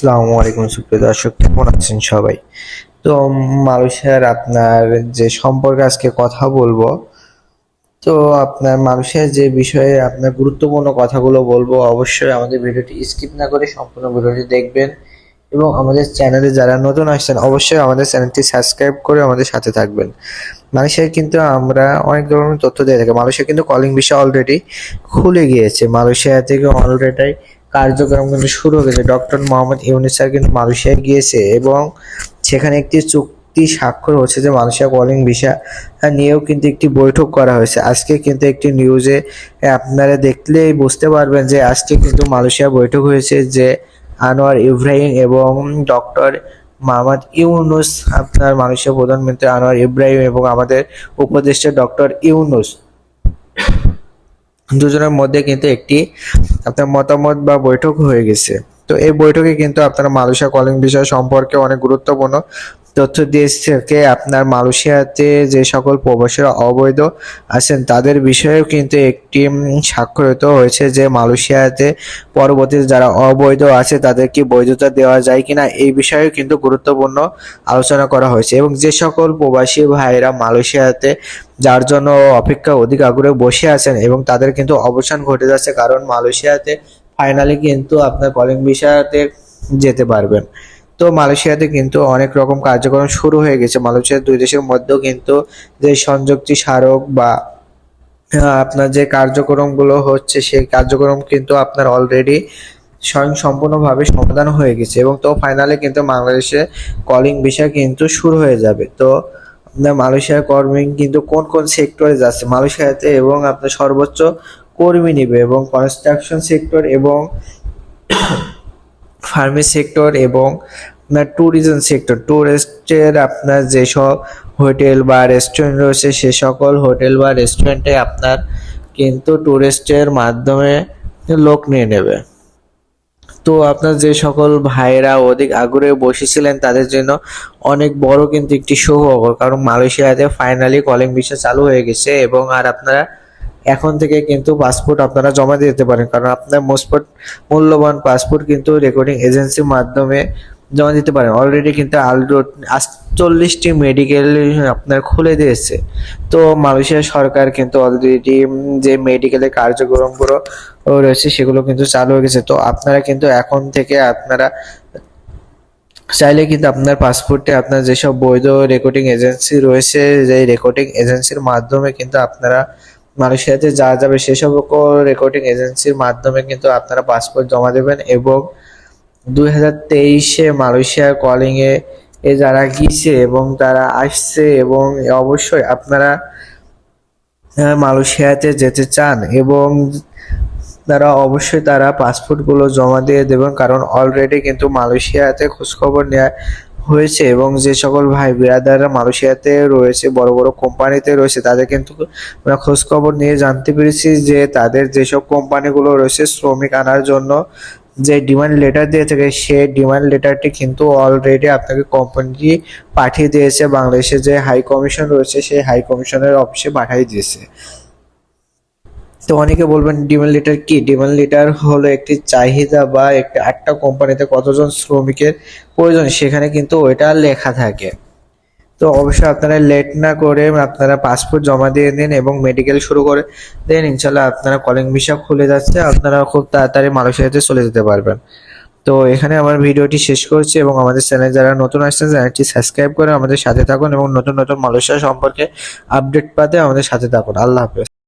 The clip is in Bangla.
আসসালামু আলাইকুম, সুপ্রিয় দর্শক, কেমন আছেন সবাই? তো মালয়েশিয়ার আপনার যে সম্পর্কে আজকে কথা বলব, তো আপনার মানুষের যে বিষয়ে আপনার গুরুত্বপূর্ণ কথাগুলো বলব, অবশ্যই আমাদের ভিডিওটি স্কিপ না করে সম্পূর্ণ ভিডিওটি দেখবেন এবং আমাদের চ্যানেলে যারা নতুন আসছেন, অবশ্যই আমাদের চ্যানেলটি সাবস্ক্রাইব করে আমাদের সাথে থাকবেন। মানুষের কিন্তু আমরা অনেক ধরনের তথ্য দিয়ে থাকি। মানুষের কিন্তু কলিং বিষয় অলরেডি খুলে গিয়েছে। মালয়েশিয়া থেকে অলরেডি কার্যক্রম কিন্তু শুরু হয়ে গেছে। ডক্টর মোহাম্মদ ইউনিস স্যার কিন্তু মালয়েশিয়ায় গিয়েছে এবং সেখানে একটি চুক্তি স্বাক্ষর হচ্ছে যে মালয়েশিয়া কলিং ভিসা নিয়েও কিন্তু একটি বৈঠক করা হয়েছে। আজকে কিন্তু একটি নিউজে আপনারা দেখলেই বুঝতে পারবেন যে আজকে কিন্তু মালয়েশিয়া বৈঠক হয়েছে যে আনোয়ার ইব্রাহিম এবং ডক্টর মোহাম্মদ ইউনুস, আপনার মালয়েশিয়া প্রধানমন্ত্রী আনোয়ার ইব্রাহিম এবং আমাদের উপদেষ্টা ডক্টর ইউনুস দুজনের মধ্যে কিন্তু একটি আপনার মতামত বা বৈঠক হয়ে গেছে। তো এই বৈঠকে কিন্তু আপনারা মালয়েশিয়া কলিং বিষয় সম্পর্কে অনেক গুরুত্বপূর্ণ। তথ্য থেকে আপনার মালয়েশিয়াতে যে সকল প্রবাসীরা অবৈধ আছেন, তাদের বিষয়েও কিন্তু একটি স্বাক্ষরিত হয়েছে যে মালয়েশিয়াতে পরবর্তীতে যারা অবৈধ আছে, তাদেরকে বৈধতা দেওয়া যায় কিনা এই বিষয়েও কিন্তু গুরুত্বপূর্ণ আলোচনা করা হয়েছে। এবং যে সকল প্রবাসী ভাইরা মালয়েশিয়াতে, যার জন্য অপেক্ষা অধিক আগ্রহে বসে আছেন এবং তাদের কিন্তু অবসান ঘটে যাচ্ছে, কারণ মালয়েশিয়াতে ফাইনালি কিন্তু আপনার কলিং ভিসাতে যেতে পারবেন। তো মালয়েশিয়াতে কিন্তু অনেক রকম কার্যক্রম শুরু হয়ে গেছে। মালয়েশিয়ার দুই দেশের মধ্যেও কিন্তু যে সংযুক্তি স্মারক বা আপনার যে কার্যক্রমগুলো হচ্ছে, সেই কার্যক্রম কিন্তু আপনার অলরেডি স্বয়ং সম্পূর্ণভাবে সমাধান হয়ে গেছে এবং তো ফাইনালে কিন্তু বাংলাদেশে কলিং বিষয় কিন্তু শুরু হয়ে যাবে। তো আপনার মালয়েশিয়ার কর্মী কিন্তু কোন কোন সেক্টরে যাচ্ছে? মালয়েশিয়াতে এবং আপনার সর্বোচ্চ কর্মী নিবে এবং কনস্ট্রাকশন সেক্টর এবং ফার্মি সেক্টর এবং আপনার ট্যুরিজম সেক্টর ট্যুরিস্টের আপনার যেসব হোটেল বা রেস্টুরেন্ট রয়েছে, সে সকল হোটেল বা রেস্টুরেন্টে আপনার কিন্তু ট্যুরিস্টের মাধ্যমে লোক নিয়ে নেবে। তো আপনার যে সকল ভাইরা অধিক আগ্রহে বসেছিলেন, তাদের জন্য অনেক বড় কিন্তু একটি সুখবর কারণ মালয়েশিয়াতে ফাইনালি কলিং ভিসা চালু হয়ে গেছে এবং আর আপনারা এখন থেকে কিন্তু পাসপোর্ট আপনারা জমা দিতে পারেন। কারণ আপনার মোস্টপোর্ট মূল্যবান পাসপোর্ট কিন্তু রেকর্ডিং এজেন্সির মাধ্যমে জমা দিতে পারেন। অলরেডি কিন্তু আলডো আটচল্লিশটি মেডিকেল আপনার খুলে দিয়েছে। তো মালয়েশিয়া সরকার কিন্তু অলরেডি যে মেডিকেলের কার্যক্রমগুলো রয়েছে, সেগুলো কিন্তু চালু হয়ে গেছে। তো আপনারা কিন্তু এখন থেকে আপনারা চাইলে কিন্তু আপনার পাসপোর্টে আপনার যেসব বৈধ রেকর্ডিং এজেন্সি রয়েছে যে রেকর্ডিং এজেন্সির মাধ্যমে কিন্তু আপনারা মালয়েশিয়াতে যা যাবে সেসব রেকর্ডিং এজেন্সির মাধ্যমে কিন্তু আপনারা পাসপোর্ট জমা দেবেন এবং দুই হাজার তেইশে মালয়েশিয়ার কলিং এ এ যারা গিয়েছে এবং তারা আসছে এবং অবশ্যই আপনারা মালয়েশিয়াতে যেতে চান এবং তারা অবশ্যই তারা পাসপোর্টগুলো জমা দিয়ে দেবেন কারণ অলরেডি কিন্তু মালয়েশিয়াতে খোঁজখবর নেওয়া হয়েছে এবং যে সকল ভাই বিরাদাররা মালয়েশিয়াতে রয়েছে, বড় বড় কোম্পানিতে রয়েছে, তাদের কিন্তু আমরা খোঁজখবর নিয়ে জানতে পেরেছি যে তাদের যেসব কোম্পানিগুলো রয়েছে শ্রমিক আনার জন্য যে ডিমান্ড লেটার দিয়ে থাকে, সেই ডিমান্ড লেটারটি কিন্তু অলরেডি আপনাকে কোম্পানিটি পাঠিয়ে দিয়েছে, বাংলাদেশে যে হাই কমিশন রয়েছে, সেই হাই কমিশনের অফিসে পাঠিয়ে দিয়েছে। তো অনেকে বলবেন ডিমান্ড লেটার কি? ডিমান্ড লেটার হলো একটি চাহিদা বা একটা একটা কোম্পানিতে কতজন শ্রমিকের প্রয়োজন, সেখানে কিন্তু ওইটা লেখা থাকে। তো অবশ্যই আপনারা লেট না করে আপনারা পাসপোর্ট জমা দিয়ে দিন এবং মেডিকেল শুরু করে দেন। ইনশাল্লাহ আপনারা কলিং ভিসা খুলে যাচ্ছে, আপনারা খুব তাড়াতাড়ি মালয়েশিয়াতে চলে যেতে পারবেন। তো এখানে আমার ভিডিওটি শেষ করছি এবং আমাদের চ্যানেল যারা নতুন আসছেন, চ্যানেলটি সাবস্ক্রাইব করে আমাদের সাথে থাকুন এবং নতুন নতুন মালয়েশিয়া সম্পর্কে আপডেট পাতে আমাদের সাথে থাকুন। আল্লাহ হাফেজ।